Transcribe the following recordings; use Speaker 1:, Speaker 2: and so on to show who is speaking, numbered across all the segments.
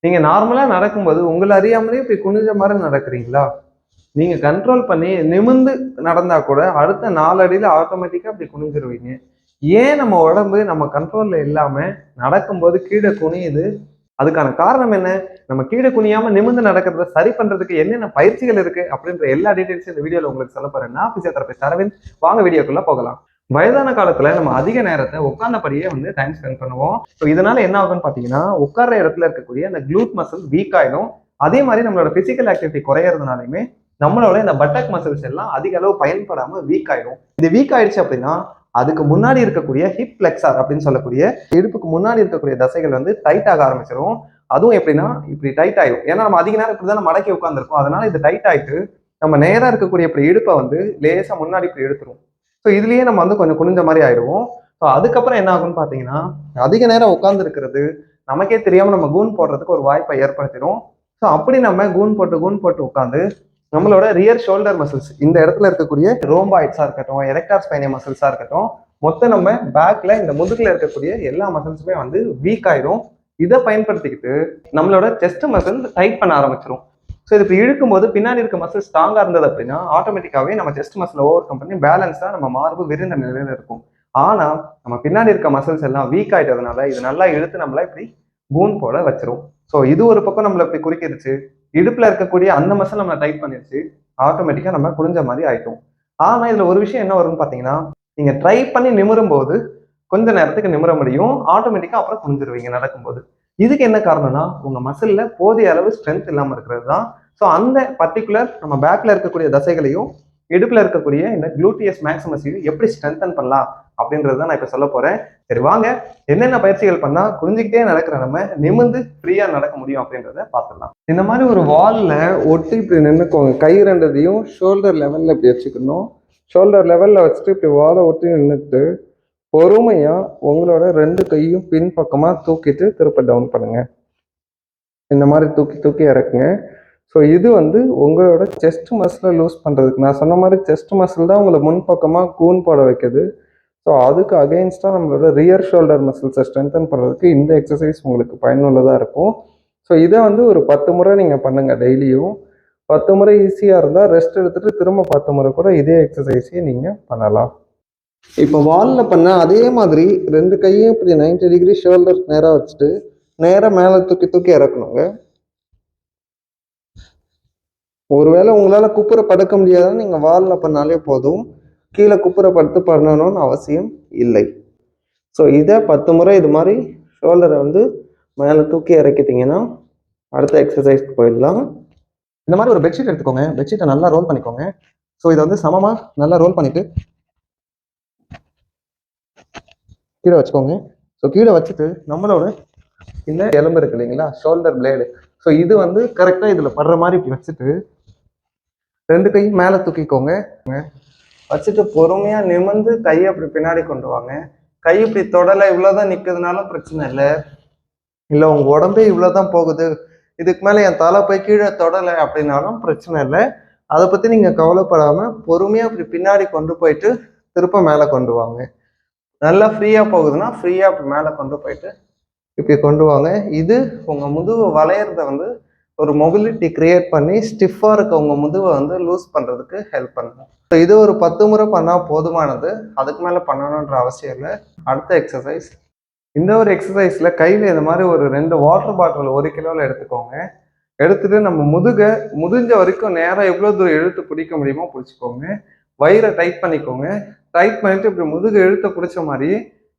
Speaker 1: நீங்க நார்மலா நடக்கும்போது உங்களை அறியாமலே இப்படி குனிஞ்ச மாதிரி நடக்கிறீங்களா? நீங்க கண்ட்ரோல் பண்ணி நிமிந்து நடந்தா கூட அடுத்த நாலு அடியில ஆட்டோமேட்டிக்கா அப்படி குனிஞ்சிருவீங்க. ஏன் நம்ம உடம்பு நம்ம கண்ட்ரோல்ல இல்லாம நடக்கும்போது கீழே குனியுது? அதுக்கான காரணம் என்ன? நம்ம கீழே குனியாம நிமிந்து நடக்கிறத சரி பண்றதுக்கு என்னென்ன பயிற்சிகள் இருக்கு? அப்படின்ற எல்லா டீடைல்ஸும் இந்த வீடியோல உங்களுக்கு சொல்ல போறேன். நான் பிசியோதெரபிஸ்ட் அரவிந்த். வாங்க வீடியோக்குள்ள போகலாம். வயதான காலத்துல நம்ம அதிக நேரத்தை உட்கார்ந்தபடியே வந்து டைம் ஸ்பெண்ட் பண்ணுவோம். ஸோ இதனால என்ன ஆகும்னு பாத்தீங்கன்னா உட்கார்ற இடத்துல இருக்கக்கூடிய அந்த க்ளூட் மசில் வீக் ஆயிடும். அதே மாதிரி நம்மளோட பிசிக்கல் ஆக்டிவிட்டி குறையறதுனாலுமே நம்மளோட இந்த பட்டக் மசில்ஸ் எல்லாம் அதிக அளவு பயன்படாம வீக் ஆயிடும். இது வீக் ஆயிடுச்சு அப்படின்னா அதுக்கு முன்னாடி இருக்கக்கூடிய ஹிப் பிளெக்ஸார் அப்படின்னு சொல்லக்கூடிய இடுப்புக்கு முன்னாடி இருக்கக்கூடிய தசைகள் வந்து டைட் ஆக ஆரம்பிச்சிடும் அதுவும் எப்படின்னா இப்படி டைட் ஆயிடும். ஏன்னா நம்ம அதிக நேரம் இப்படி தான் மடக்கி உட்காந்துருக்கோம் அதனால இது டைட் ஆயிட்டு நம்ம நேராக இருக்கக்கூடிய இப்படி இடுப்பை வந்து லேசா முன்னாடி இப்படி எடுத்துரும் ஸோ இதுலயே நம்ம வந்து கொஞ்சம் குனிஞ்ச மாதிரி ஆயிடுவோம். ஸோ அதுக்கப்புறம் என்ன ஆகும்னு பார்த்தீங்கன்னா அதிக நேரம் உட்கார்ந்து இருக்கிறது நமக்கே தெரியாமல் நம்ம கூன் போடுறதுக்கு ஒரு வாய்ப்பை ஏற்படுத்திடும். ஸோ அப்படி நம்ம கூன் போட்டு கூன் போட்டு உட்காந்து நம்மளோட ரியர் ஷோல்டர் மசில்ஸ் இந்த இடத்துல இருக்கக்கூடிய ரோம்பாய்ட்ஸாக இருக்கட்டும் எரெக்டார் ஸ்பைனிய மசில்ஸாக இருக்கட்டும் மொத்தம் நம்ம பேக்கில் இந்த முதுகில் இருக்கக்கூடிய எல்லா மசில்ஸுமே வந்து வீக் ஆயிடும் இதை பயன்படுத்திக்கிட்டு நம்மளோட செஸ்ட் மசில் டைட் பண்ண ஆரம்பிச்சிடும் ஸோ இது இப்போ இழுக்கும்போது பின்னாடி இருக்க மசில் ஸ்ட்ராங்காக இருந்தது அப்படின்னா ஆட்டோமேட்டிக்காவே நம்ம செஸ்ட் மசில் ஓவர் கம் பண்ணி பேலன்ஸாக நம்ம மார்பு விரிந்த நிலையில இருக்கும். ஆனால் நம்ம பின்னாடி இருக்க மசில்ஸ் எல்லாம் வீக் ஆயிட்டதுனால இது நல்லா இழுத்து நம்மள இப்படி கூன் போல வச்சிரும். ஸோ இது ஒரு பக்கம் நம்மளை இப்படி குறிக்கிருச்சு. இடுப்பில் இருக்கக்கூடிய அந்த மசில் நம்மளை டைட் பண்ணிருச்சு. ஆட்டோமேட்டிக்காக நம்ம குடிஞ்ச மாதிரி ஆயிட்டோம். ஆனால் இதில் ஒரு விஷயம் என்ன வரும்னு பார்த்தீங்கன்னா நீங்கள் ட்ரை பண்ணி நிமிரும் போது கொஞ்ச நேரத்துக்கு நிமிர முடியும். ஆட்டோமேட்டிக்காக அப்புறம் குனிஞ்சிருவீங்க நடக்கும்போது. இதுக்கு என்ன காரணம்னா உங்கள் மசிலில் போதிய அளவு ஸ்ட்ரென்த் இல்லாமல் இருக்கிறது தான் ஸோ அந்த பர்டிகுலர் நம்ம பேக்கில் இருக்கக்கூடிய தசைகளையும் இடுப்பில் இருக்கக்கூடிய இந்த குளூட்டியஸ் மேக்ஸிமஸையும் எப்படி ஸ்ட்ரென்தன் பண்ணலாம் அப்படின்றது தான் நான் இப்போ சொல்ல போகிறேன் சரி வாங்க. என்னென்ன பயிற்சிகள் பண்ணால் குறிஞ்சிக்கிட்டே நடக்கிற நம்ம நிமிந்து ஃப்ரீயாக நடக்க முடியும் அப்படின்றத பார்த்துடலாம். இந்த மாதிரி ஒரு வாலில் ஒட்டி இப்படி நின்றுக்கோங்க கை ரெண்டதையும் ஷோல்டர் லெவலில் இப்படி வச்சுக்கணும். ஷோல்டர் லெவலில் வச்சுட்டு இப்படி வாலை ஒட்டி நின்றுட்டு பொறுமையாக உங்களோட ரெண்டு கையும் பின்பக்கமாக தூக்கிட்டு திருப்ப டவுன் பண்ணுங்கள் இந்த மாதிரி தூக்கி தூக்கி இறக்குங்க. ஸோ இது வந்து உங்களோட செஸ்ட் மசிலை லூஸ் பண்ணுறதுக்கு நான் சொன்ன மாதிரி செஸ்ட் மசில் தான் உங்களை முன்பக்கமாக கூன் போட வைக்குது. ஸோ அதுக்கு அகெயின்ஸ்டாக நம்மளோட ரியர் ஷோல்டர் மசில்ஸை ஸ்ட்ரென்தன் பண்ணுறதுக்கு இந்த எக்ஸசைஸ் உங்களுக்கு பயனுள்ளதாக இருக்கும். ஸோ இதை வந்து ஒரு பத்து முறை நீங்கள் பண்ணுங்கள் டெய்லியும். பத்து முறை ஈஸியாக இருந்தால் ரெஸ்ட் எடுத்துகிட்டு திரும்ப பத்து முறை கூட இதே எக்ஸசைஸையும் நீங்கள் பண்ணலாம். இப்போ வாலில் பண்ண அதே மாதிரி ரெண்டு கையும் இப்படி 90 டிகிரி ஷோல்டர் நேராக வச்சுட்டு நேராக மேலே தூக்கி தூக்கி இறக்கணுங்க. ஒருவேளை உங்களால் குப்புற படுக்க முடியாதுன்னு நீங்கள் வாலில் பண்ணாலே போதும். கீழே குப்புற படுத்து பண்ணணும்னு அவசியம் இல்லை. ஸோ இதை பத்து முறை இது மாதிரி ஷோல்டரை வந்து மேலே தூக்கி இறக்கிட்டீங்கன்னா அடுத்த எக்ஸசைஸ்க்கு போயிடலாம். இந்த மாதிரி ஒரு பெட்ஷீட் எடுத்துக்கோங்க. பெட்ஷீட்டை நல்லா ரோல் பண்ணிக்கோங்க. ஸோ இதை வந்து சமமாக நல்லா ரோல் பண்ணிவிட்டு கீழே வச்சுக்கோங்க. ஸோ கீழே வச்சுட்டு நம்மளோட இந்த எலும்பு இருக்கு இல்லைங்களா? ஷோல்டர் பிளேடு ஸோ இது வந்து கரெக்டாக இதில் படுற மாதிரி இப்படி வச்சுட்டு ரெண்டு கையும் மேலே தூக்கிக்கோங்க. வச்சுட்டு பொறுமையாக நிமிர்ந்து கையை அப்படி பின்னாடி கொண்டு வாங்க. கை இப்படி தொடலை இவ்வளோதான் நிற்கிறதுனாலும் பிரச்சனை இல்லை. இல்லை உங்கள் உடம்பே இவ்வளோதான் போகுது. இதுக்கு மேலே என் தலை போய் கீழே தொடலை அப்படின்னாலும் பிரச்சனை இல்லை. அதை பற்றி நீங்கள் கவலைப்படாமல் பொறுமையாக அப்படி பின்னாடி கொண்டு போயிட்டு திருப்ப மேலே கொண்டு வாங்க. நல்லா ஃப்ரீயாக போகுதுன்னா ஃப்ரீயாக அப்படி மேலே கொண்டு போயிட்டு இப்படி கொண்டு வாங்க. இது உங்கள் முதுகு வளையிறத வந்து ஒரு மொபிலிட்டி கிரியேட் பண்ணி ஸ்டிஃபாக இருக்கவங்க முதுவை வந்து லூஸ் பண்ணுறதுக்கு ஹெல்ப் பண்ணும். ஸோ இது ஒரு பத்து முறை பண்ணால் போதுமானது. அதுக்கு மேலே பண்ணணுன்ற அவசியம் இல்லை. அடுத்த எக்ஸசைஸ் இந்த ஒரு எக்ஸசைஸில் கையில் இந்த மாதிரி ஒரு ரெண்டு வாட்டர் பாட்டில் ஒரு கிலோவில் எடுத்துக்கோங்க. எடுத்துகிட்டு நம்ம முதுகை முடிஞ்ச வரைக்கும் நேராக எவ்வளோ தூரம் இழுத்து பிடிக்க முடியுமோ பிடிச்சிக்கோங்க. வயிறை டைட் பண்ணிக்கோங்க. டைட் பண்ணிவிட்டு இப்படி முதுகை இழுத்து பிடிச்ச மாதிரி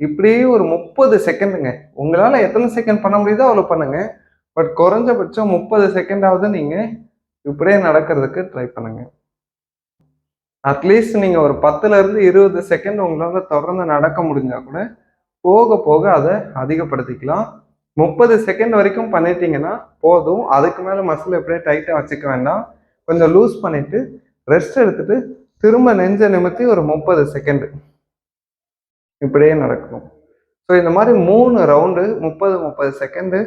Speaker 1: இப்படியே ஒரு முப்பது செகண்டுங்க உங்களால் எத்தனை செகண்ட் பண்ண முடியுதோ அவ்வளோ பண்ணுங்கள் பட் குறைஞ்சபட்சம் முப்பது செகண்டாவது நீங்கள் இப்படியே நடக்கிறதுக்கு ட்ரை பண்ணுங்க. அட்லீஸ்ட் நீங்கள் ஒரு பத்துலேருந்து இருபது செகண்ட் உங்களால் தொடர்ந்து நடக்க முடிஞ்சா கூட போக போக அதை அதிகப்படுத்திக்கலாம். முப்பது செகண்ட் வரைக்கும் பண்ணிட்டீங்கன்னா போதும். அதுக்கு மேலே மசில் எப்படியே டைட்டாக வச்சுக்க வேண்டாம். கொஞ்சம் லூஸ் பண்ணிவிட்டு ரெஸ்ட் எடுத்துகிட்டு திரும்ப நெஞ்ச நிமித்தி ஒரு முப்பது செகண்டு இப்படியே நடக்கணும். ஸோ இந்த மாதிரி மூணு ரவுண்டு முப்பது முப்பது செகண்டு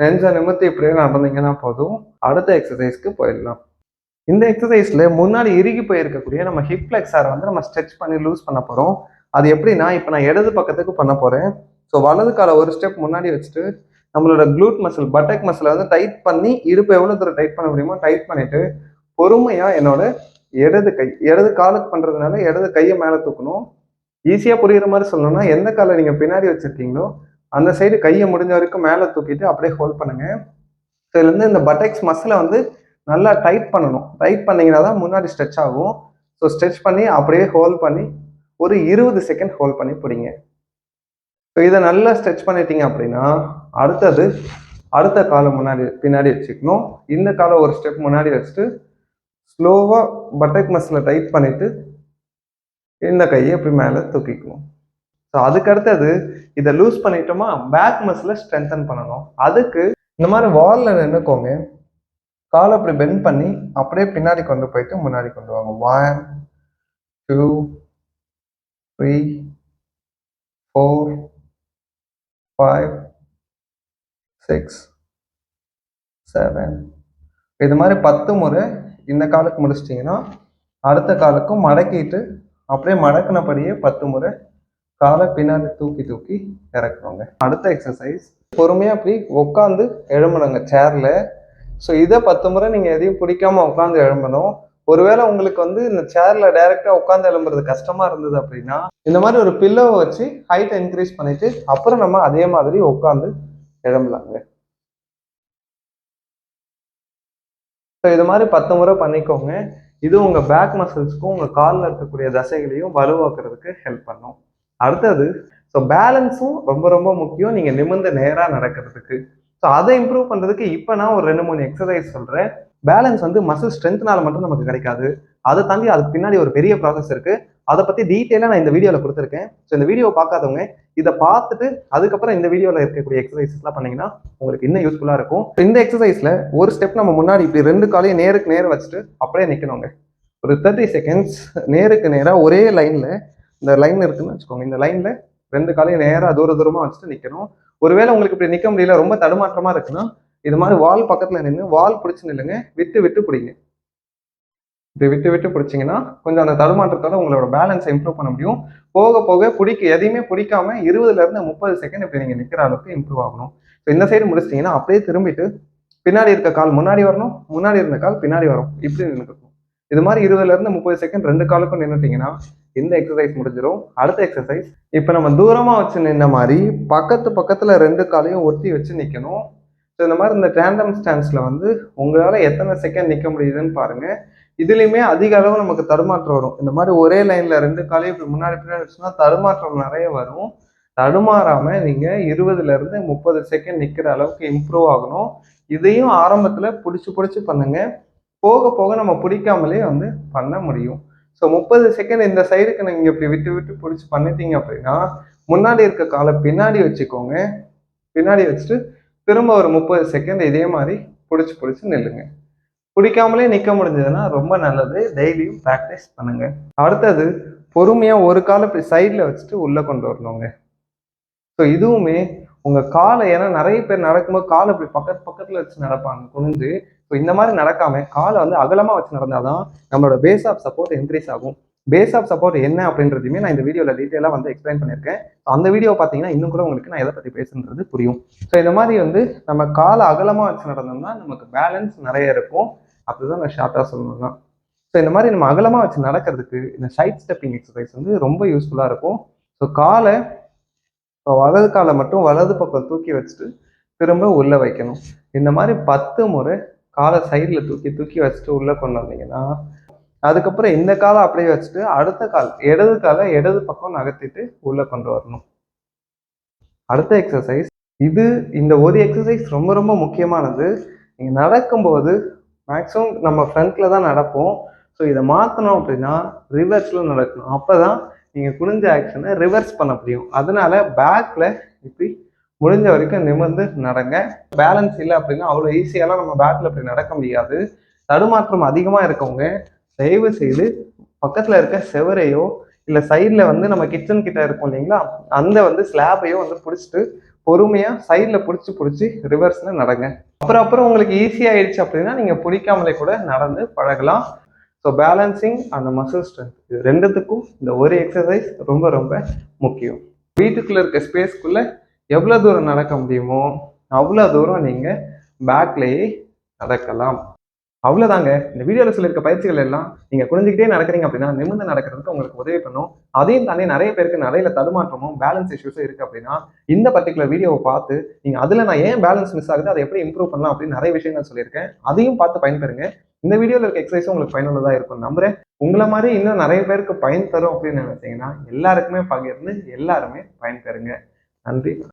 Speaker 1: நெஞ்ச நிமித்தி இப்படியே நடந்தீங்கன்னா போதும். அடுத்த எக்ஸசைஸ்க்கு போயிடலாம். இந்த எக்ஸசைஸ்ல முன்னாடி இறுகி போயிருக்கக்கூடிய நம்ம ஹிப் ஃப்ளெக்ஸாரை வந்து நம்ம ஸ்ட்ரெச் பண்ணி லூஸ் பண்ண போறோம். அது எப்படின்னா இப்போ நான் இடது பக்கத்துக்கு பண்ண போறேன். ஸோ வலது காலை ஒரு ஸ்டெப் முன்னாடி வச்சுட்டு நம்மளோட க்ளூட் மசில் பட்டக் மசிலை வந்து டைட் பண்ணி இடுப்பு எவ்வளோ தூரம் டைட் பண்ண முடியுமோ டைட் பண்ணிட்டு பொறுமையாக என்னோட இடது கை இடது காலுக்கு பண்ணுறதுனால இடது கையை மேலே தூக்கணும். ஈஸியாக புரிகிற மாதிரி சொல்லணும்னா எந்த காலை நீங்கள் பின்னாடி வச்சுருக்கீங்களோ அந்த சைடு கையை முடிஞ்ச வரைக்கும் மேலே தூக்கிட்டு அப்படியே ஹோல்ட் பண்ணுங்க. ஸோ இதுலேருந்து இந்த பட்டெக்ஸ் மசிலை வந்து நல்லா டைட் பண்ணணும். டைட் பண்ணீங்கன்னா தான் முன்னாடி ஸ்ட்ரெச் ஆகும். ஸோ ஸ்ட்ரெச் பண்ணி அப்படியே ஹோல்ட் பண்ணி ஒரு இருபது செகண்ட் ஹோல்ட் பண்ணி பிடிங்க. ஸோ இதை நல்லா ஸ்ட்ரெச் பண்ணிட்டீங்க அப்படின்னா அடுத்தது அடுத்த காலை முன்னாடி பின்னாடி வச்சுக்கணும். இந்த காலை ஒரு ஸ்டெப் முன்னாடி வச்சுட்டு ஸ்லோவாக பட்டக் மசிலை டைட் பண்ணிவிட்டு இந்த கையை இப்படி மேலே தூக்கிக்கணும் ஸோ அதுக்கு அடுத்தது இதை லூஸ் பண்ணிட்டோமா பேக் மசிலை ஸ்ட்ரென்தன் பண்ணணும். அதுக்கு இந்த மாதிரி வாலில் நின்றுக்கோங்க காலை அப்படி பெண்ட் பண்ணி அப்படியே பின்னாடி கொண்டு போயிட்டு முன்னாடி கொண்டு வாங்க. One two three four five six seven இது மாதிரி பத்து முறை இந்த காலுக்கு முடிச்சிட்டிங்கன்னா அடுத்த காலுக்கும் மடக்கிட்டு அப்படியே மடக்கினபடியே பத்து முறை காலை பின்னாடி தூக்கி தூக்கி இறக்குறோங்க அடுத்த எக்ஸசைஸ் பொறுமையாக அப்படி உட்காந்து எழும்பணுங்க சேரில் ஸோ இதை பத்து முறை நீங்கள் எதையும் பிடிக்காம உட்காந்து எழும்பணும். ஒருவேளை உங்களுக்கு வந்து இந்த சேர்ல டைரக்டா உட்காந்து எழும்புறது கஷ்டமா இருந்தது அப்படின்னா இந்த மாதிரி ஒரு பில்லோவை வச்சு ஹைட் இன்க்ரீஸ் பண்ணிட்டு அப்புறம் நம்ம அதே மாதிரி உட்காந்து எழும்பலாங்க. ஸோ இது மாதிரி பத்து முறை பண்ணிக்கோங்க. இது உங்கள் பேக் மசில்ஸ்க்கும் உங்கள் காலில் இருக்கக்கூடிய தசைகளையும் வலுவாக்குறதுக்கு ஹெல்ப் பண்ணும். அடுத்தது ஸோ பேலன்ஸும் ரொம்ப ரொம்ப முக்கியம். நீங்க நிமிர்ந்து நேராக நடக்கிறதுக்கு. ஸோ அதை இம்ப்ரூவ் பண்றதுக்கு இப்போ நான் ஒரு ரெண்டு மூணு எக்ஸசைஸ் சொல்றேன். பேலன்ஸ் வந்து மசில் ஸ்ட்ரென்த்னால மட்டும் நமக்கு கிடைக்காது. அதை தாண்டி அதுக்கு பின்னாடி ஒரு பெரிய ப்ராசஸ் இருக்கு. அதை பத்தி டீட்டெயிலாக நான் இந்த வீடியோவில் கொடுத்துருக்கேன். ஸோ இந்த வீடியோ பார்க்காதவங்க இதை பார்த்துட்டு அதுக்கப்புறம் இந்த வீடியோவில் இருக்கக்கூடிய எக்ஸசைஸ்லாம் பண்ணீங்கன்னா உங்களுக்கு இன்னும் யூஸ்ஃபுல்லாக இருக்கும். இந்த எக்ஸசைஸில் ஒரு ஸ்டெப் நம்ம முன்னாடி இப்படி ரெண்டு காலையும் நேருக்கு நேரம் வச்சுட்டு அப்படியே நிற்கணுங்க ஒரு தேர்ட்டி செகண்ட்ஸ் நேருக்கு நேராக ஒரே லைனில் இந்த லைன் இருக்குன்னு வச்சுக்கோங்க. இந்த லைன்ல ரெண்டு காலையும் நேராக தூர தூரமா வச்சுட்டு நிற்கணும் ஒருவேளை உங்களுக்கு இப்படி நிற்க முடியல ரொம்ப தடுமாற்றமா இருக்குன்னா இது மாதிரி வால் பக்கத்துல நின்று வால் பிடிச்சு நில்லுங்க. விட்டு விட்டு பிடிங்க. இப்படி விட்டு விட்டு பிடிச்சிங்கன்னா கொஞ்சம் அந்த தடுமாற்றத்தோட உங்களோட பேலன்ஸை இம்ப்ரூவ் பண்ண முடியும். போக போக பிடிக்க எதையுமே பிடிக்காம இருபதுல இருந்து முப்பது செகண்ட் இப்படி நீங்க நிற்கிற அளவுக்கு இம்ப்ரூவ் ஆகணும். ஸோ இந்த சைடு முடிச்சிட்டிங்கன்னா அப்படியே திரும்பிட்டு பின்னாடி இருக்க கால் முன்னாடி வரணும் முன்னாடி இருந்த கால் பின்னாடி வரும். இப்படி நின்றுக்கணும் இது மாதிரி இருபதுல இருந்து முப்பது செகண்ட் ரெண்டு காலுக்கும் நின்றுட்டீங்கன்னா இந்த எக்ஸசைஸ் முடிஞ்சிடும் அடுத்த எக்ஸசைஸ் இப்போ நம்ம தூரமாக வச்சு நின்ன மாதிரி பக்கத்து பக்கத்தில் ரெண்டு காலையும் ஒட்டி வச்சு நிற்கணும் ஸோ இந்த மாதிரி இந்த டேண்டம் ஸ்டாண்ட்ஸில் வந்து உங்களால் எத்தனை செகண்ட் நிற்க முடியுதுன்னு பாருங்கள் இதுலேயுமே அதிக அளவு நமக்கு தடுமாற்றம் வரும். இந்த மாதிரி ஒரே லைனில் ரெண்டு காலையும் இப்படி முன்னாடி பின்னாடி வச்சுன்னா தடுமாற்றம் நிறைய வரும். தடுமாறாமல் நீங்கள் இருபதுலேருந்து முப்பது செகண்ட் நிற்கிற அளவுக்கு இம்ப்ரூவ் ஆகணும். இதையும் ஆரம்பத்தில் பிடிச்சி பிடிச்சி பண்ணுங்கள் போக போக நம்ம பிடிக்காமலே வந்து பண்ண முடியும். ஸோ முப்பது செகண்ட் இந்த சைடுக்கு நீங்கள் இப்படி விட்டு விட்டு பிடிச்சி பண்ணிட்டீங்க அப்படின்னா முன்னாடி இருக்க காலை பின்னாடி வச்சுக்கோங்க. பின்னாடி வச்சுட்டு திரும்ப ஒரு முப்பது செகண்ட் இதே மாதிரி பிடிச்சி பிடிச்சி நில்லுங்க. பிடிக்காமலே நிற்க முடிஞ்சதுன்னா ரொம்ப நல்லது. டெய்லியும் ப்ராக்டிஸ் பண்ணுங்க. அடுத்தது பொறுமையாக ஒரு காலை இப்படி சைடில் வச்சுட்டு உள்ளே கொண்டு வரணுங்க. ஸோ இதுவுமே உங்கள் காலை ஏன்னா நிறைய பேர் நடக்கும்போது காலை இப்படி பக்கத்து பக்கத்தில் வச்சு நடப்பாங்க குனிஞ்சு. ஸோ இந்த மாதிரி நடக்காம காலை வந்து அகலமாக வச்சு நடந்தாதான் நம்மளோட பேஸ் ஆஃப் சப்போர்ட் இன்க்ரீஸ் ஆகும். பேஸ் ஆஃப் சப்போர்ட் என்ன அப்படின்றதையுமே நான் இந்த வீடியோவில் டீட்டெயிலாக வந்து எக்ஸ்பிளைன் பண்ணியிருக்கேன். அந்த வீடியோ பார்த்தீங்கன்னா இன்னும் கூட உங்களுக்கு நான் எதை பற்றி பேசுன்றது புரியும். ஸோ இந்த மாதிரி வந்து நம்ம காலை அகலமாக வச்சு நடந்தோம்னா நமக்கு பேலன்ஸ் நிறைய இருக்கும். அப்படிதான் நான் ஷார்ட்டாக சொல்லணும்னா. ஸோ இந்த மாதிரி நம்ம அகலமாக வச்சு நடக்கிறதுக்கு இந்த சைட் ஸ்டெப்பிங் எக்ஸசைஸ் வந்து ரொம்ப யூஸ்ஃபுல்லாக இருக்கும். ஸோ காலை இப்போ வலது காலை மட்டும் வலது பக்கம் தூக்கி வச்சுட்டு திரும்ப உள்ளே வைக்கணும். இந்த மாதிரி பத்து முறை காலை சைடில் தூக்கி தூக்கி வச்சுட்டு உள்ளே கொண்டு வந்தீங்கன்னா அதுக்கப்புறம் இந்த காலை அப்படியே வச்சுட்டு அடுத்த கால் இடது காலை இடது பக்கம் நகர்த்திட்டு உள்ளே கொண்டு வரணும். அடுத்த எக்ஸசைஸ் இது இந்த ஒரு எக்ஸசைஸ் ரொம்ப ரொம்ப முக்கியமானது. நீங்கள் நடக்கும்போது மேக்ஸிமம் நம்ம ஃப்ரண்ட்டில் தான் நடப்போம். ஸோ இதை மாற்றணும் அப்படின்னா ரிவர்ஸில் நடக்கணும். அப்போ தான் நீங்கள் குனிஞ்ச ஆக்ஷனை ரிவர்ஸ் பண்ண முடியும். அதனால பேக்கில் இப்படி முடிஞ்ச வரைக்கும் நிமிர்ந்து நடங்க. பேலன்ஸ் இல்லை அப்படின்னா அவ்வளோ ஈஸியாலாம் நம்ம பேக்கில் இப்படி நடக்க முடியாது. தடுமாற்றம் அதிகமாக இருக்கவங்க தயவு செய்து பக்கத்தில் இருக்க செவரையோ இல்லை சைடில் வந்து நம்ம கிச்சன் கிட்ட இருக்கும் இல்லைங்களா அந்த வந்து ஸ்லாபையோ வந்து பிடிச்சிட்டு பொறுமையாக சைடில் பிடிச்சி பிடிச்சி ரிவர்ஸில் நடங்க. அப்புறம் அப்புறம் உங்களுக்கு ஈஸியாகிடுச்சு அப்படின்னா நீங்கள் பிடிக்காமலே கூட நடந்து பழகலாம். ஸோ பேலன்சிங் அந்த மசில் ஸ்ட்ரென்த் இது ரெண்டுத்துக்கும் இந்த ஒரு எக்ஸசைஸ் ரொம்ப ரொம்ப முக்கியம். வீட்டுக்குள்ளே இருக்க ஸ்பேஸ்க்குள்ளே எவ்வளோ தூரம் நடக்க முடியுமோ அவ்வளோ தூரம் நீங்கள் பேக்லேயே நடக்கலாம். அவ்வளோதாங்க இந்த வீடியோவில் சொல்லியிருக்க பயிற்சிகள் எல்லாம் நீங்கள் குனிஞ்சுக்கிட்டே நடக்கிறீங்க அப்படின்னா நிமிர்ந்து நடக்கிறதுக்கு உங்களுக்கு உதவி பண்ணும். அதையும் தாண்டி நிறைய பேருக்கு நிறைய தடுமாற்றமும் பேலன்ஸ் இஷ்யூஸும் இருக்குது அப்படின்னா இந்த பர்டிகுலர் வீடியோவை பார்த்து நீங்கள் அதில் நான் ஏன் பேலன்ஸ் மிஸ் ஆகுது அதை எப்படி இம்ப்ரூவ் பண்ணலாம் அப்படின்னு நிறைய விஷயங்கள் சொல்லியிருக்கேன். அதையும் பார்த்து பயன்பெறுங்க. இந்த வீடியோவில் இருக்க எக்ஸசைஸும் உங்களுக்கு பயனுள்ளதாக இருக்கும் நம்புறேன். உங்களை மாதிரி இன்னும் நிறைய பேருக்கு பயன் தரும் அப்படின்னு நினைச்சீங்கன்னா எல்லாருக்குமே பகிர்ந்து எல்லாருமே பயன்பெறுங்க. நன்றி.